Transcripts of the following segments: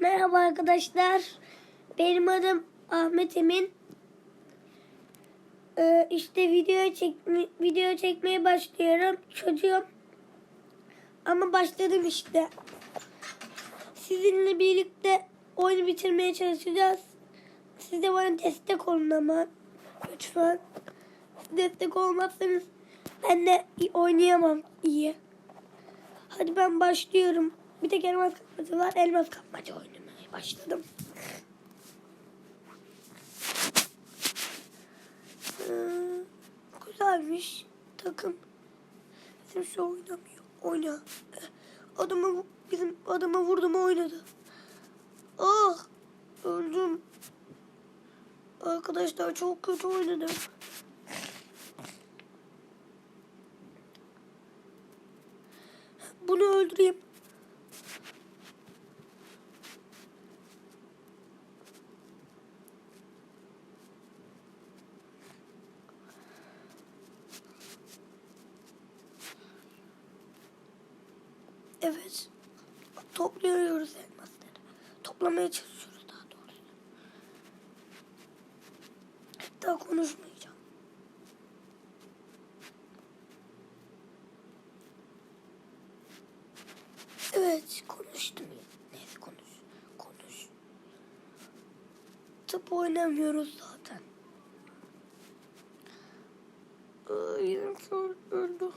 Merhaba arkadaşlar. Benim adım Ahmet Emin. Ee, işte video çekme, video çekmeye başlıyorum. Çocuğum. Ama başladım işte. Sizinle birlikte oyunu bitirmeye çalışacağız. Siz de bana destek olun ama. Lütfen. Destek olmazsanız ben de oynayamam iyi. Hadi ben başlıyorum. Bir tek elmas kapmaca var. Elmas kapmaca oynamaya başladım. Ee, güzelmiş takım. Bizim şu oynamıyor. Oyna. Adamı bizim adama vurdum oynadı. Ah öldüm. Arkadaşlar çok kötü oynadım. Bunu öldüreyim. Evet. Topluyoruz elmasları. Toplamaya çalışıyoruz daha doğrusu. Daha konuşmayacağım. Evet konuştum ya. Neyse konuş. Konuş. Tıp oynamıyoruz zaten. Aa, Benimki öl- öldü.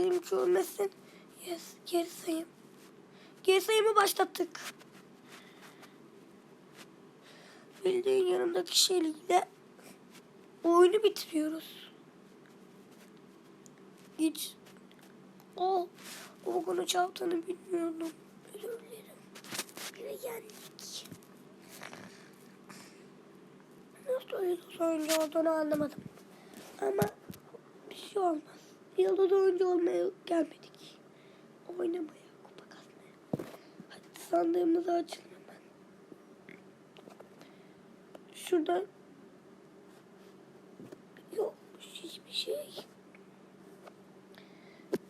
Benimki ölmesin. Yes, geri sayım. Geri sayımı başlattık. Bildiğin yanımdaki şeyle oyunu bitiriyoruz. Hiç o o bunu çaldığını bilmiyordum. Özür dilerim. Yine yendik. Nasıl yıldız oyuncu olduğunu anlamadım. Ama bir şey olmaz. Yıldız oyuncu olmaya gelmedik. Oynamaya, kupa kasmaya. Hadi sandığımızı açalım hemen. Şuradan yokmuş hiçbir şey.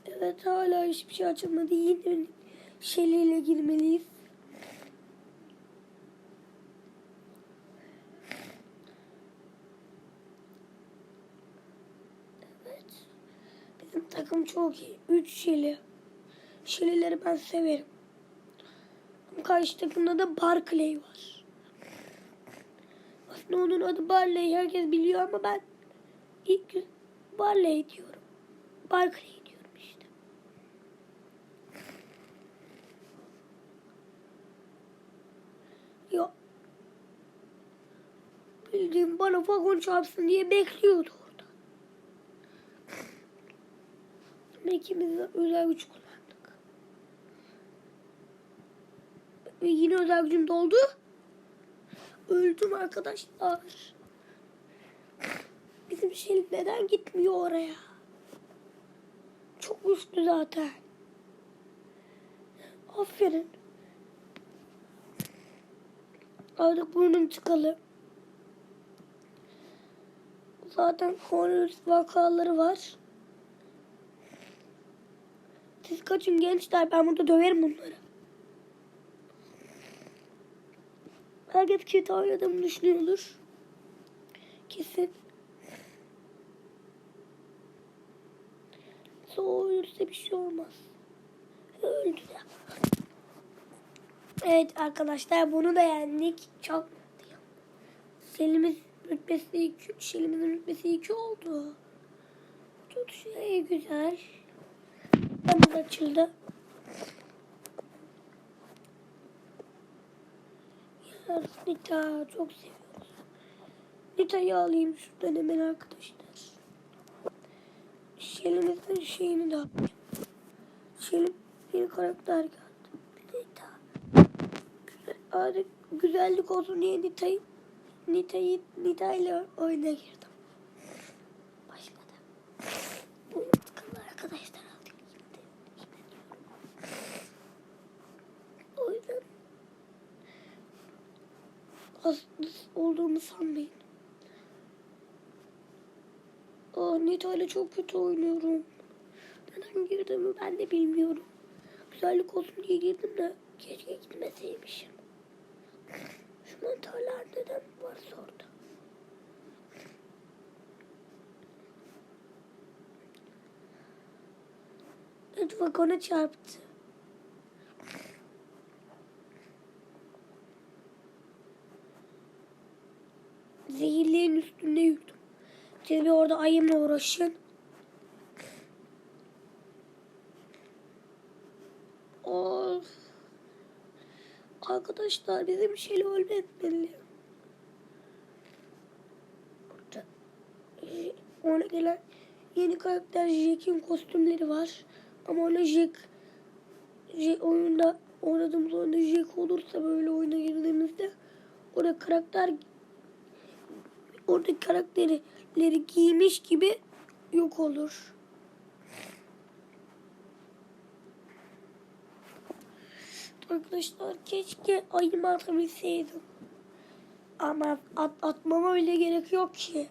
Evet hala hiçbir şey açılmadı. Yine şeylerle girmeliyiz. Evet. Bizim takım çok iyi. Üç şeli. Şelileri ben severim. Karşı takımda da Barclay var. Aslında onun adı Barley. Herkes biliyor ama ben ilk Barley diyorum. Barclay diyorum işte. Ya bildiğim bana vagon çarpsın diye bekliyordu orada. Ama ikimiz de özel güç kullandık. Ve yine özel gücüm doldu. Öldüm arkadaşlar. Bizim şey neden gitmiyor oraya? Çok güçlü zaten. Aferin. Artık burnum çıkalı. Zaten koronavirüs vakaları var. Siz kaçın gençler ben burada döverim bunları. Herkes kötü oynadığımı düşünüyordur. Kesin. Soğursa bir şey olmaz. Öldü de. Evet arkadaşlar bunu da yendik. Çok mutluyum. Selimiz rütbesi 2, Şelimizin rütbesi 2 oldu. Çok şey güzel. Yalnız açıldı. Ya Nita çok seviyoruz. Nita'yı alayım şuradan hemen arkadaşlar. Şelimizin şeyini de alayım. Şelim bir karakter geldi. Nita. Güzel, güzellik olsun diye Nita'yı Nita'yı Nita ile oyuna girdim. kasıtlı olduğumu sanmayın. Ah, Aa, Nita ile çok kötü oynuyorum. Neden girdiğimi ben de bilmiyorum. Güzellik olsun diye girdim de keşke gitmeseymişim. Şu mantarlar neden var sordu. Mutfak ona çarptı. Zehirlerin üstünde yürüdüm. Siz bir orada ayımla uğraşın. Of. Arkadaşlar bizim şeyle ölmemeli. Burada e, ona gelen yeni karakter Jack'in kostümleri var. Ama ona Jack, Jack oyunda oynadığımız oyunda Jack olursa böyle oyuna girdiğimizde orada karakter oradaki karakterleri giymiş gibi yok olur. Arkadaşlar keşke ayımı atabilseydim. Ama at, atmama bile gerek yok ki.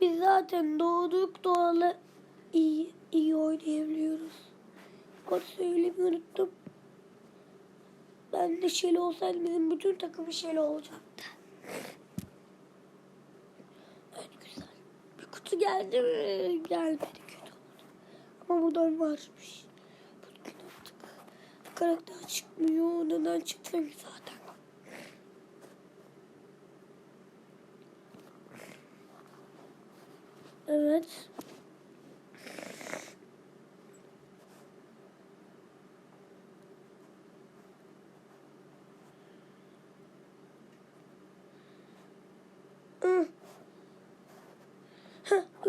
Biz zaten doğduk doğalı iyi, iyi oynayabiliyoruz. Onu söylemeyi unuttum. Ben de Şeli olsaydım bizim bütün takımı Şeli olacaktı. Evet güzel. Kutu geldi mi? Gelmedi kötü oldu. Ama buradan varmış. Bugün artık karakter çıkmıyor. Neden çıksın zaten? Evet.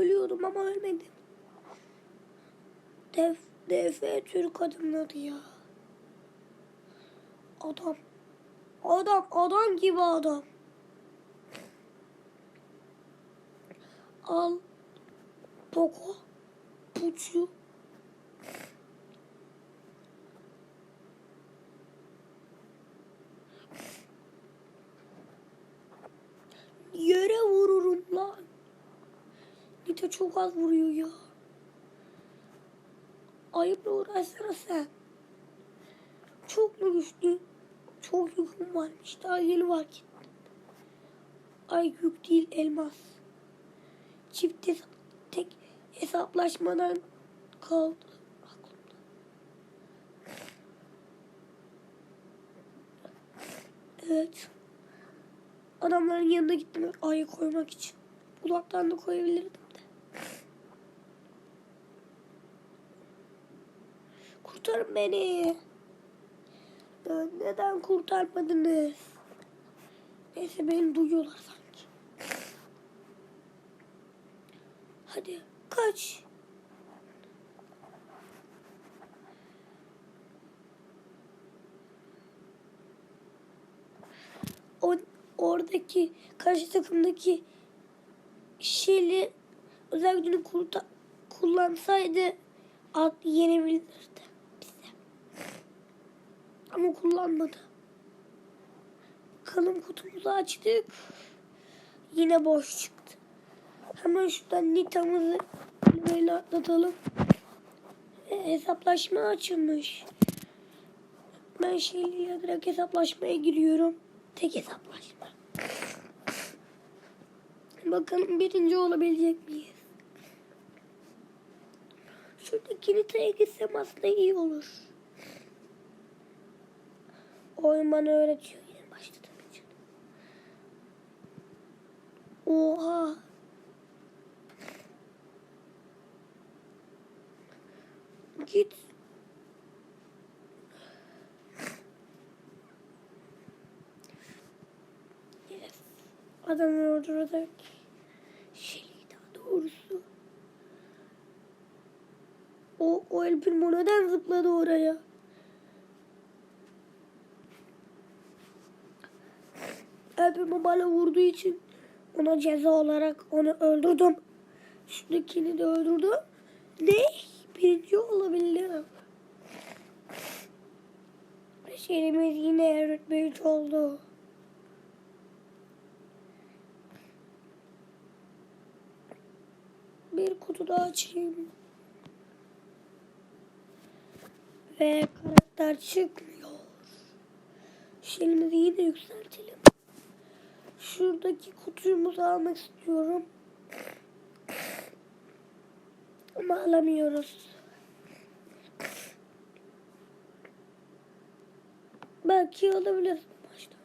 Heh, ölüyordum ama ölmedim. Def, DF Türk adamları ya. Adam. Adam, adam gibi adam. Al. Poco. Puçu. Çok az vuruyor ya. Ayıpla uğraşsana sen. Çok mu güçlü? Çok yüküm varmış. Daha yeni fark ettim. Ay yük değil elmas. Çift hesa- tek hesaplaşmadan kaldı aklımda. Evet. Adamların yanına gittim ayı koymak için. Uzaktan da koyabilirdim de. Kurtarın beni. Neden kurtarmadınız? Neyse beni duyuyorlar sanki. Hadi kaç. O oradaki karşı takımdaki şeyli özel gücünü kullansaydı at yenebilirdi. Ama kullanmadı. Bakalım kutumuzu açtık. Yine boş çıktı. Hemen şuradan Nita'mızı böyle atlatalım. E, hesaplaşma açılmış. Ben şeyle direkt hesaplaşmaya giriyorum. Tek hesaplaşma. Bakalım birinci olabilecek miyiz? Şuradaki Nita'ya gitsem aslında iyi olur. Oyun bana öğretiyor. Yeni başladım için. Oha. Git. Yes. Adamı öldürecek. Şey daha doğrusu. O, o El Primo neden zıpladı oraya? Primo bana vurduğu için ona ceza olarak onu öldürdüm. Şuradakini de öldürdüm. Ne? Birinci olabilirim. Şeyimiz yine rütbe oldu. kutu da açayım. Ve karakter çıkmıyor. Şelimizi yine yükseltelim. Şuradaki kutumuzu almak istiyorum. Ama alamıyoruz. Belki alabiliriz baştan.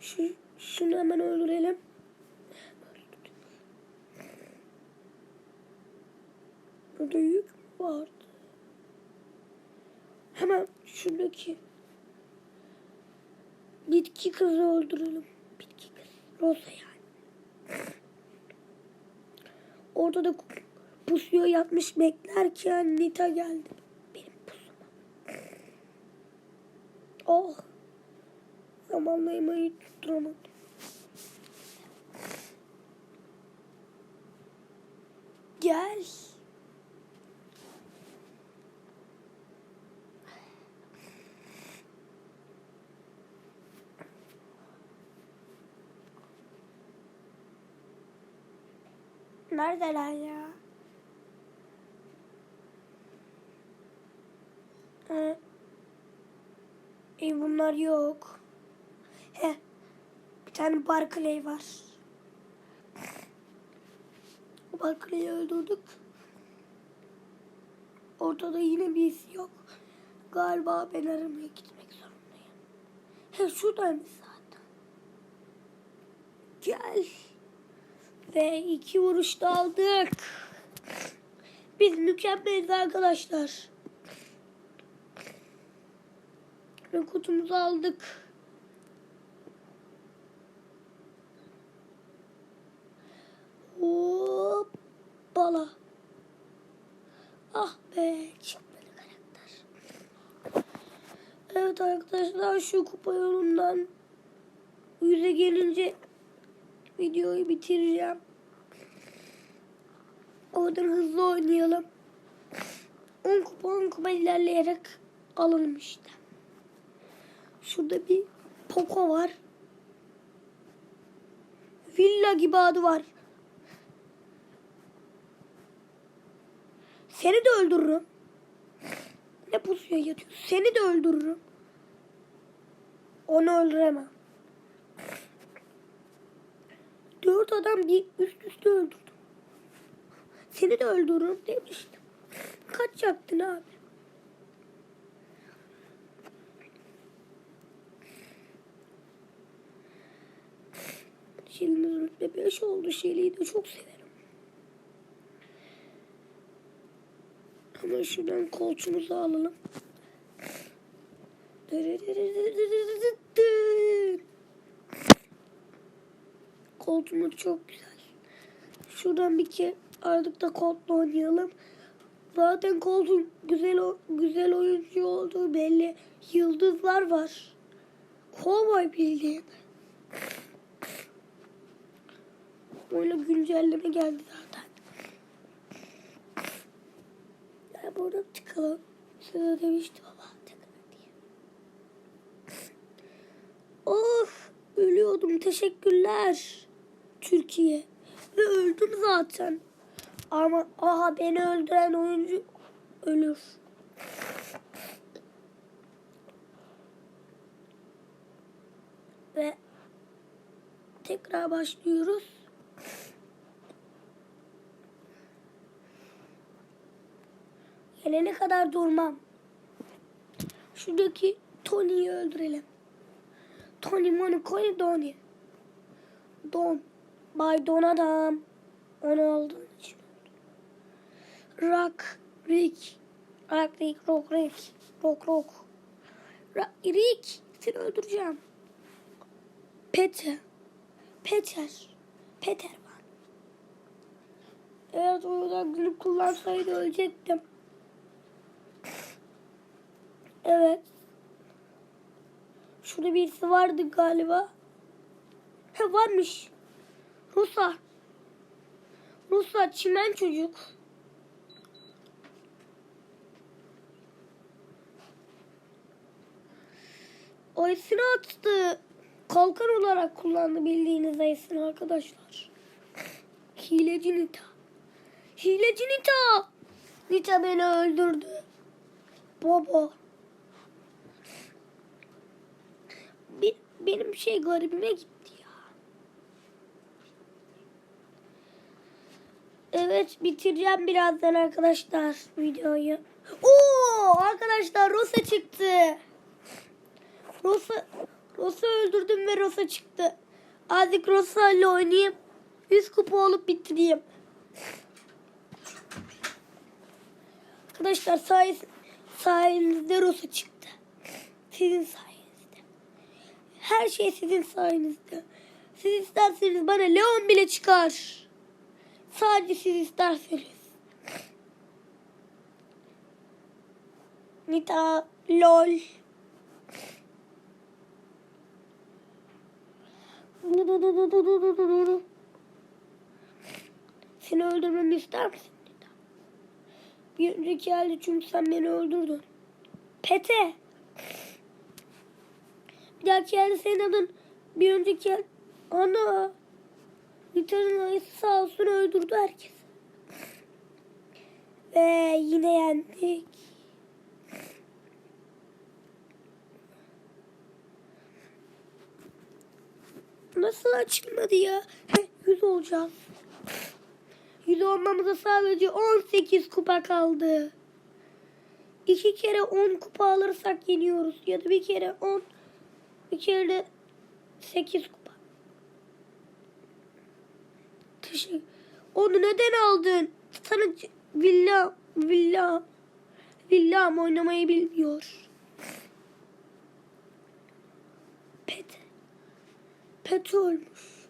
Şu, şunu hemen öldürelim. Burada yük vardı? Hemen şuradaki bitki kızı öldürelim. Bitki kız. Rosa yani. Orada da pusuya yatmış beklerken Nita geldi. Benim pusuma. Oh. Zamanlamayı tutturamadım. Gel. Neredeler ya? He. E bunlar yok. He. Bir tane Barclay var. Barclay'i öldürdük. Ortada yine bir iz yok. Galiba ben aramaya gitmek zorundayım. He şuradaymış zaten. Gel. Ve iki vuruşta aldık. Biz mükemmeliz arkadaşlar. Ve kutumuzu aldık. Hoppala. Ah be çıkmadı karakter. Evet arkadaşlar şu kupa yolundan yüze gelince videoyu bitireceğim. Oradan hızlı oynayalım. 10 kupa 10 kupa ilerleyerek alalım işte. Şurada bir Poco var. Villa gibi adı var. Seni de öldürürüm. Ne pusuya yatıyor? Seni de öldürürüm. Onu öldüremem. Dört adam bir üst üste öldürdüm. Seni de öldürürüm demiştim. Kaç yaktın abi? Şeli'nin rütbe 5 oldu. Şeli'yi de çok severim. Hemen şuradan kolçumuzu alalım. Koltuğumuz çok güzel. Şuradan bir kere artık da koltuğla oynayalım. Zaten koltuğun güzel güzel oyuncu olduğu belli. Yıldızlar var. Kovboy bildiğin. Öyle güncelleme geldi zaten. Ya burada çıkalım. Size demiştim ama tekrar diye. Of ölüyordum teşekkürler. Türkiye. Ve öldüm zaten. Ama aha beni öldüren oyuncu ölür. Ve tekrar başlıyoruz. Gelene kadar durmam. Şuradaki Tony'yi öldürelim. Tony Monaco'yu Donny. Don. Bay Don adam. Onu aldığın. Rock. Rick. Rock Rick. Rock Rick. Rock Rock. Rock Rick. Seni öldüreceğim. Peter. Peter. Peter var. Eğer oradan gülüp kullansaydı ölecektim. Evet. Şurada birisi vardı galiba. He varmış. Rusa. Rusa çimen çocuk. Esini attı. Kalkan olarak kullandı bildiğiniz esini arkadaşlar. Hileci Nita. Hileci Nita. Nita beni öldürdü. Baba. Benim şey garibime gitti ya. Evet bitireceğim birazdan arkadaşlar videoyu. Oo arkadaşlar Rosa çıktı. Rosa Rosa öldürdüm ve Rosa çıktı. Azıcık Rosa ile oynayayım. 100 kupa olup bitireyim. Arkadaşlar sayes sayenizde Rosa çıktı. Sizin sayenizde. Her şey sizin sayenizde. Siz isterseniz bana Leon bile çıkar. Sadece siz isterseniz. Nita lol. Seni öldürmemi ister misin Nita? Bir önceki elde çünkü sen beni öldürdün. Pete. Bir dahaki elde senin adın bir önceki el... Ana. Nita'nın ayısı sağ olsun öldürdü herkes. Ve yine yendik. Nasıl açılmadı ya? Heh, 100 olacağız. 100 olmamıza sadece 18 kupa kaldı. İki kere 10 kupa alırsak yeniyoruz. Ya da bir kere 10, bir kere de 8 kupa. Teşekkür. Onu neden aldın? Sana villa, villa, villam oynamayı bilmiyor. Pet. Pet ölmüş.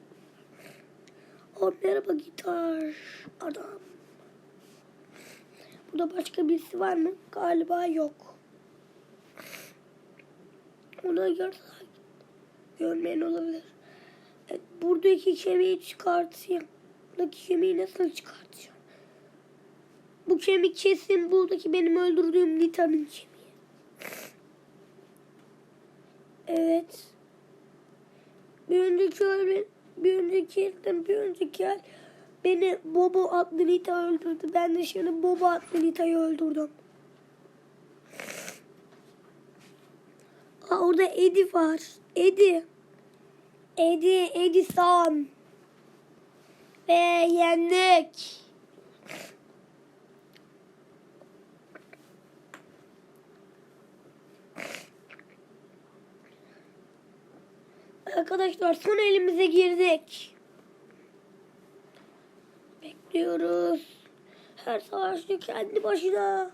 O merhaba gitar adam. Burada başka birisi var mı? Galiba yok. Ona göre görmeyen olabilir. Evet, buradaki kemiği çıkartayım. Buradaki kemiği nasıl çıkartacağım? Bu kemik kesin buradaki benim öldürdüğüm Nita'nın kemiği. Evet. Bir önceki öyle bir önceki elden bir önceki el beni Bobo adlı Nita öldürdü. Ben de şimdi Bobo adlı Nita'yı öldürdüm. Aa, orada Eddie var. Eddie. Eddie, Edison. Ve yendik. Arkadaşlar son elimize girdik. Bekliyoruz. Her savaşçı kendi başına.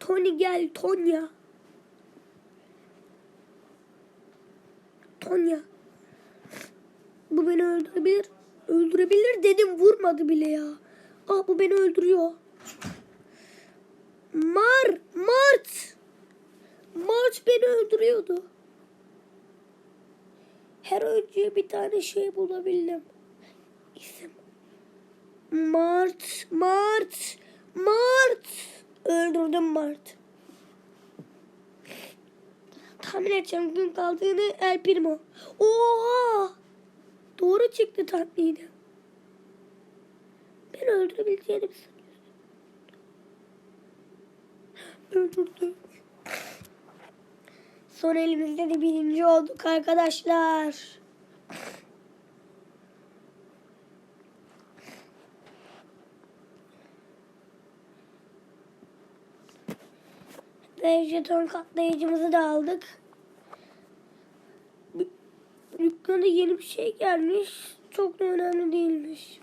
Tony gel Tonya. Tonya. Bu beni öldürebilir. Öldürebilir dedim vurmadı bile ya. Ah bu beni öldürüyor. Mar, Mart. Mart beni öldürüyordu. Her önce bir tane şey bulabildim. İsim. Mart, Mart, Mart. Öldürdüm Mart. Tahmin edeceğim gün kaldığını El Primo. Oha! Doğru çıktı tahminim. Ben öldürebileceğini mi sanıyorsun? Öldürdüm. Son elimizde de birinci olduk arkadaşlar. Ve jeton katlayıcımızı da aldık. Dükkana yeni bir şey gelmiş. Çok da önemli değilmiş.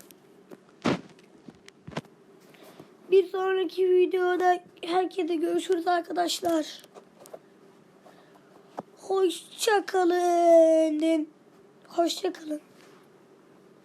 Bir sonraki videoda herkese görüşürüz arkadaşlar. Hoşça kalın. Hoşça kalın.